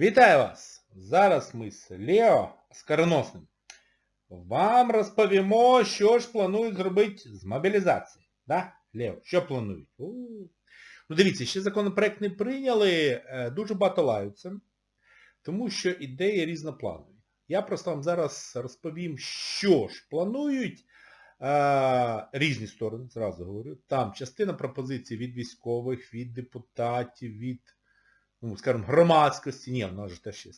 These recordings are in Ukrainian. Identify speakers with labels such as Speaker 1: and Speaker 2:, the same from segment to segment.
Speaker 1: Вітаю вас! Зараз ми з Лео Скороносним вам розповімо, що ж планують зробити з мобілізації. Да, Лео, що планують? У. Ну дивіться, ще законопроект не прийняли, е, дуже багато лаються, тому що ідеї різнопланові. Я просто вам зараз розповім, що ж планують е, різні сторони, зразу говорю. Там частина пропозицій від військових, від депутатів, від ну, скажімо, громадськості, ні, в нас же теж є.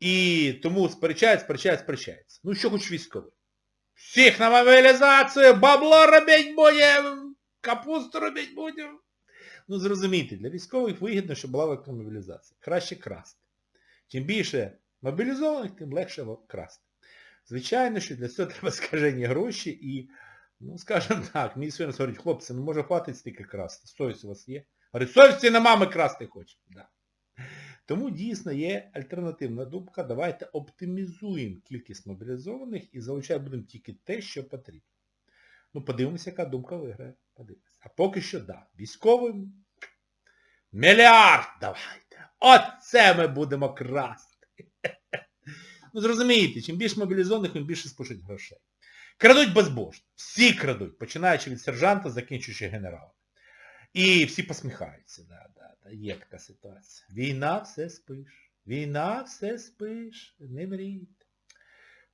Speaker 1: І тому сперечають, сперечають, сперечаються. Ну що хоч військовий? Всіх на мобілізацію, бабло робить будемо, капусту робить будемо. Ну зрозумійте, для військових вигідно, щоб була велика мобілізація. Краще красти. Чим більше мобілізованих, тим легше красти. Звичайно, що для цього треба скажені гроші і, ну, скажімо так, мій син говорить, хлопці, ну може хватить стільки красти, совість у вас є? Говорить, совісті нема, ми красти хочемо. Да. Тому дійсно є альтернативна думка, давайте оптимізуємо кількість мобілізованих і залучати будемо тільки те, що потрібно. Ну, подивимося, яка думка виграє. Подивимося. А поки що, да, військовим мільярд давайте. Оце ми будемо красти. Ну, зрозумієте, чим більше мобілізованих, тим більше спушать грошей. Крадуть безбожно. Всі крадуть, починаючи від сержанта, закінчуючи генералом. І всі посміхаються. Да, да, да, Є така ситуація. Війна все спиш. Війна все спиш. Не мрійте.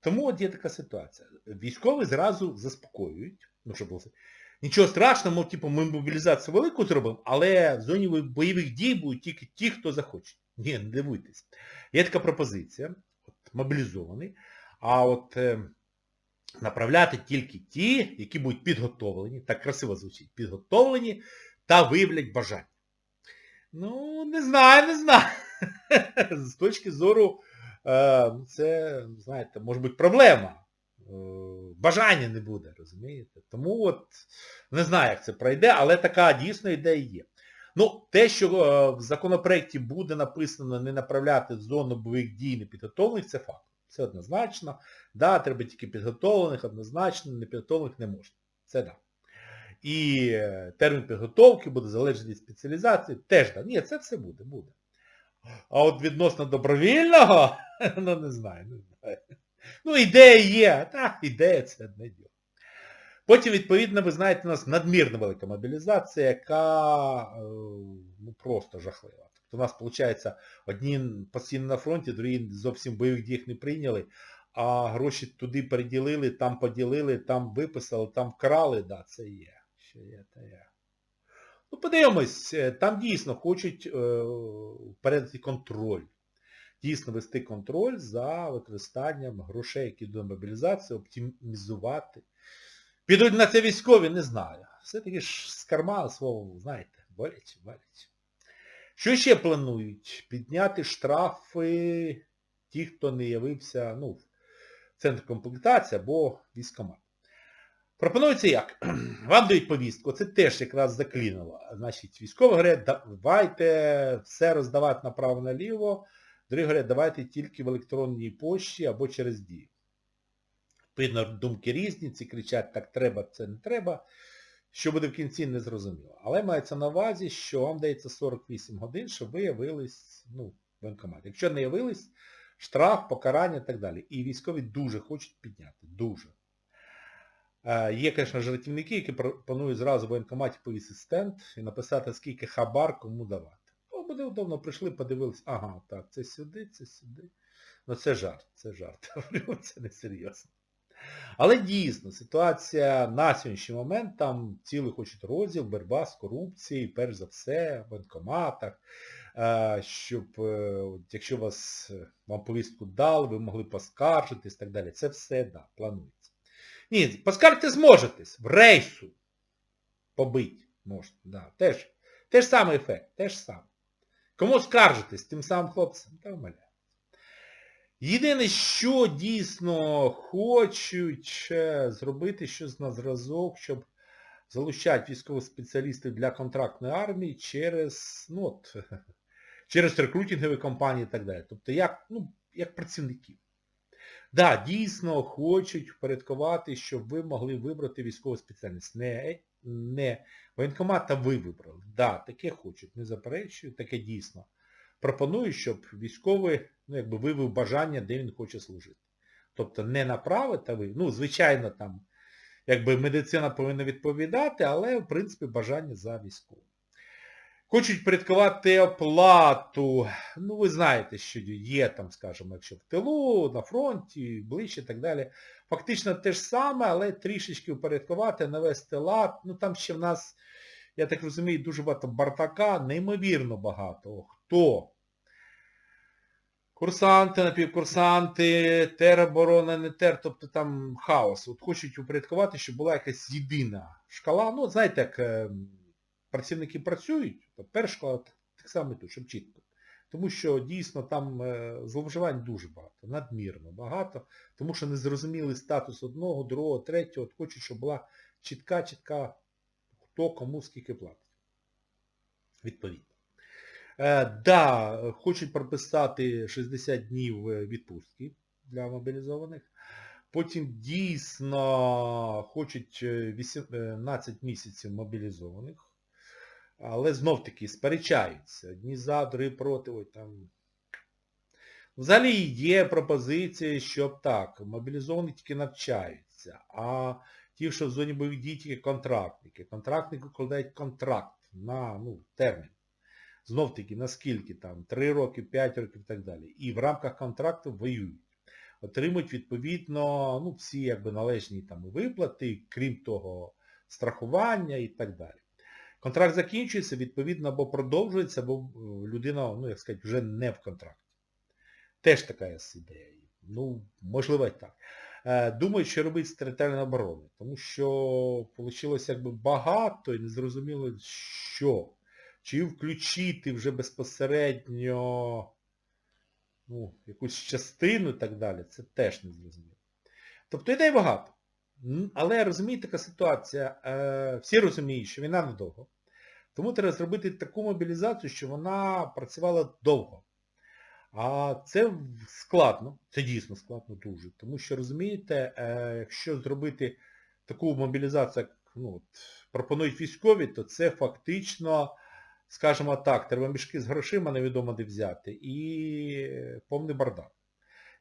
Speaker 1: Тому от є така ситуація. Військові зразу заспокоюють. Ну, щоб було. Нічого страшного, мов, типу, ми мобілізацію велику зробимо, але в зоні бойових дій будуть тільки ті, хто захоче. Ні, не дивуйтесь. Є така пропозиція, от, мобілізований, а от е, направляти тільки ті, які будуть підготовлені, так красиво звучить, підготовлені та виявлять бажання. Ну, не знаю, не знаю. З точки зору, е, це, знаєте, може бути проблема. Е, бажання не буде, розумієте? Тому от не знаю, як це пройде, але така дійсно ідея є. Ну, те, що е, в законопроекті буде написано не направляти в зону бойових дій непідготовлених, це факт. Це однозначно. Да, треба тільки підготовлених, однозначно, непідготовлених не можна. Це так. Да. І термін підготовки буде залежати від спеціалізації. Теж так. Ні, це все буде, буде. А от відносно добровільного, ну не знаю, не знаю. Ну, ідея є, так, ідея це одне діло. Потім, відповідно, ви знаєте, у нас надмірна велика мобілізація, яка ну, просто жахлива. Тобто у нас, виходить, одні постійно на фронті, другі зовсім бойових дій не прийняли, а гроші туди переділили, там поділили, там виписали, там вкрали, да, це є. Що є, то є. Ну, подивимось, там дійсно хочуть е, вперед контроль. Дійсно вести контроль за використанням грошей, які йдуть на мобілізацію, оптимізувати. Підуть на це військові, не знаю. Все-таки ж з кармана свого, знаєте, боляче, боляче. Що ще планують? Підняти штрафи ті, хто не явився, ну, в центр комплектації або військомат. Пропонується як? Вам дають повістку, це теж якраз заклінило. Значить, військові говорять, давайте все роздавати направо-наліво. Другі говорять, давайте тільки в електронній пошті або через дію. Відповідно, думки різні, ці кричать, так треба, це не треба. Що буде в кінці, не зрозуміло. Але мається на увазі, що вам дається 48 годин, щоб ви явились ну, в воєнкомат. Якщо не явились, штраф, покарання і так далі. І військові дуже хочуть підняти. Дуже. Є, звісно, жартівники, які пропонують зразу в воєнкоматі повісити стенд і написати, скільки хабар кому давати. О, буде удобно, прийшли, подивились, ага, так, це сюди, це сюди. Ну це жарт, це жарт. Це не серйозно. Але дійсно, ситуація на сьогоднішній момент, там цілий хочуть розділ, боротьба з корупцією, перш за все, в воєнкоматах, щоб, якщо вас, вам повістку дали, ви могли поскаржитись і так далі. Це все, да, планується. Ні, поскаржити зможетесь. В рейсу побить можна. Да. Теж, теж самий ефект, теж саме. Кому скаржитесь, тим самим хлопцям? Та вмаляю. Єдине, що дійсно хочуть зробити щось на зразок, щоб залучати військових спеціалістів для контрактної армії через ну, от, через рекрутингові компанії і так далі. Тобто як, ну, як працівників. Да, дійсно хочуть впорядкувати, щоб ви могли вибрати військову спеціальність. Не не воєнкомат, ви вибрали. Да, таке хочуть, не заперечую, таке дійсно пропонують, щоб військовий ну, якби виявив бажання, де він хоче служити. Тобто не направити, ви, ну, звичайно, там, якби медицина повинна відповідати, але, в принципі, бажання за військовим. Хочуть порядкувати оплату. Ну, ви знаєте, що є там, скажімо, якщо в тилу, на фронті, ближче і так далі. Фактично те ж саме, але трішечки упорядкувати, навести лад. Ну там ще в нас, я так розумію, дуже багато бартака, неймовірно багато. Хто? Курсанти, напівкурсанти, тероборона, не тер, тобто там хаос. От хочуть упорядкувати, щоб була якась єдина шкала. Ну, знаєте, як е, працівники працюють, то перша так само тут, щоб чітко. Тому що дійсно там е, зловживань дуже багато, надмірно багато, тому що незрозумілий статус одного, другого, третього, от хочуть, щоб була чітка, чітка, хто кому скільки платить. Відповідно. Е, да, хочуть прописати 60 днів е, відпустки для мобілізованих. Потім дійсно хочуть е, 18 місяців мобілізованих. Але знов-таки сперечаються. Одні за, другі проти. Ой, там. Взагалі є пропозиції, щоб так, мобілізовані тільки навчаються, а ті, що в зоні бойових дій, тільки контрактники. Контрактники укладають контракт на ну, термін. Знов-таки, наскільки там, 3 роки, 5 років і так далі. І в рамках контракту воюють. Отримують відповідно ну, всі якби, належні там, виплати, крім того, страхування і так далі. Контракт закінчується, відповідно, або продовжується, або людина, ну, як сказати, вже не в контракті. Теж така ідея. Ну, можливо і так. Думаю, що робити з територіальної оборони, тому що вийшло якби багато і незрозуміло що. Чи включити вже безпосередньо ну, якусь частину і так далі, це теж не зрозуміло. Тобто ідей багато. Але розумієте, така ситуація, всі розуміють, що війна недовго. Тому треба зробити таку мобілізацію, щоб вона працювала довго. А це складно, це дійсно складно дуже. Тому що, розумієте, якщо зробити таку мобілізацію, як ну, от, пропонують військові, то це фактично, скажімо так, треба мішки з грошима невідомо де взяти. І повний бардак.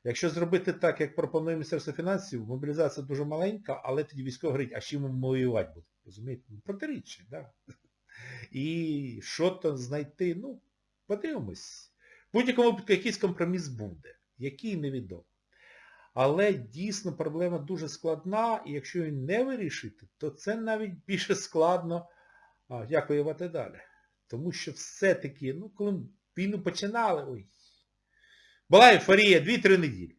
Speaker 1: Якщо зробити так, як пропонує Міністерство фінансів, мобілізація дуже маленька, але тоді військові говорять, а чим ми воювати будемо? Розумієте? Протиріччя, да. І що то знайти, ну, подивимось. В будь-якому випадку якийсь компроміс буде, який невідомо. Але дійсно проблема дуже складна, і якщо її не вирішити, то це навіть більше складно, як воювати далі. Тому що все-таки, ну, коли війну починали, ой, була ейфорія 2-3 неділі.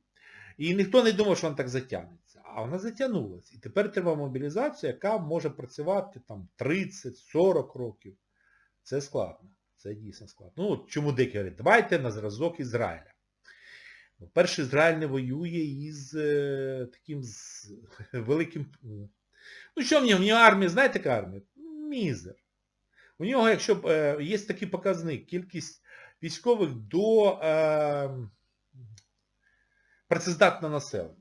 Speaker 1: І ніхто не думав, що вона так затягнеться. А вона затягнулася. І тепер треба мобілізація, яка може працювати там 30-40 років. Це складно. Це дійсно складно. Ну, чому деякі говорять, давайте на зразок Ізраїля. Перший Ізраїль не воює із е, таким з, великим... Ну що в нього? В нього армія, знаєте яка армія? Мізер. У нього, якщо е, є такий показник, кількість військових до е, працездатного населення.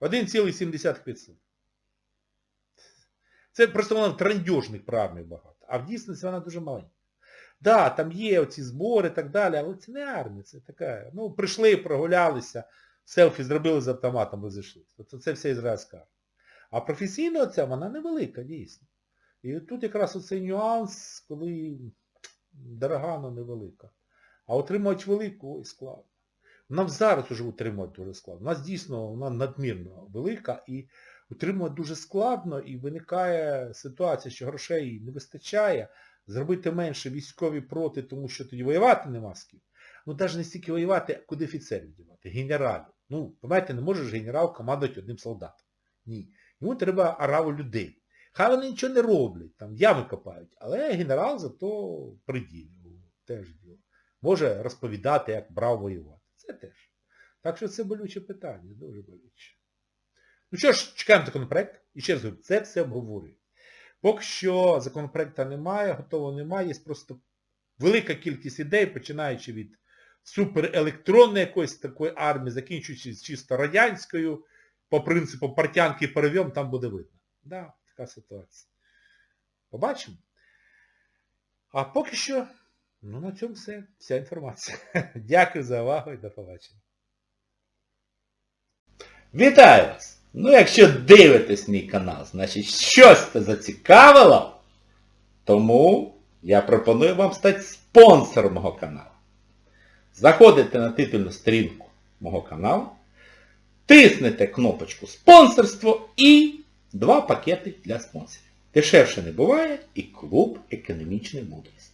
Speaker 1: 1,7%. Це просто вона трандьожних про армію багато. А в дійсності вона дуже маленька. Да, там є оці збори і так далі, але це не армія, це така. Ну, прийшли, прогулялися, селфі зробили з автоматом, розійшлися. Тобто це вся ізраїльська армія. А професійна оця, вона невелика, дійсно. І тут якраз оцей нюанс, коли дорога, але невелика. А отримати велику, ой, складно. Нам зараз вже утримувати дуже складно. У нас дійсно вона надмірно велика і утримувати дуже складно і виникає ситуація, що грошей не вистачає, зробити менше військові проти, тому що тоді воювати нема з ким. Ну навіть не стільки воювати, а куди офіцерів дівати, генералів. Ну, пам'ятаєте, не може ж генерал командувати одним солдатом. Ні. Йому треба араву людей. Хай вони нічого не роблять, там ями копають, але генерал зато приділює. Теж діло. Може розповідати, як брав воювати. Це теж. Так що це болюче питання, дуже болюче. Ну що ж, чекаємо законопроект. І ще раз говорю, це все обговорюємо. Поки що законопроекту немає, готового немає, є просто велика кількість ідей, починаючи від суперелектронної якоїсь такої армії, закінчуючи чисто радянською, по принципу партянки перев'єм, там буде видно. Да, така ситуація. Побачимо. А поки що Ну на цьому все. Вся інформація. Дякую за увагу і до побачення. Вітаю вас! Ну якщо дивитесь мій канал, значить щось це зацікавило, тому я пропоную вам стати спонсором мого каналу. Заходите на титульну сторінку мого каналу, тиснете кнопочку спонсорство і два пакети для спонсорів. Дешевше не буває і клуб економічної мудрості.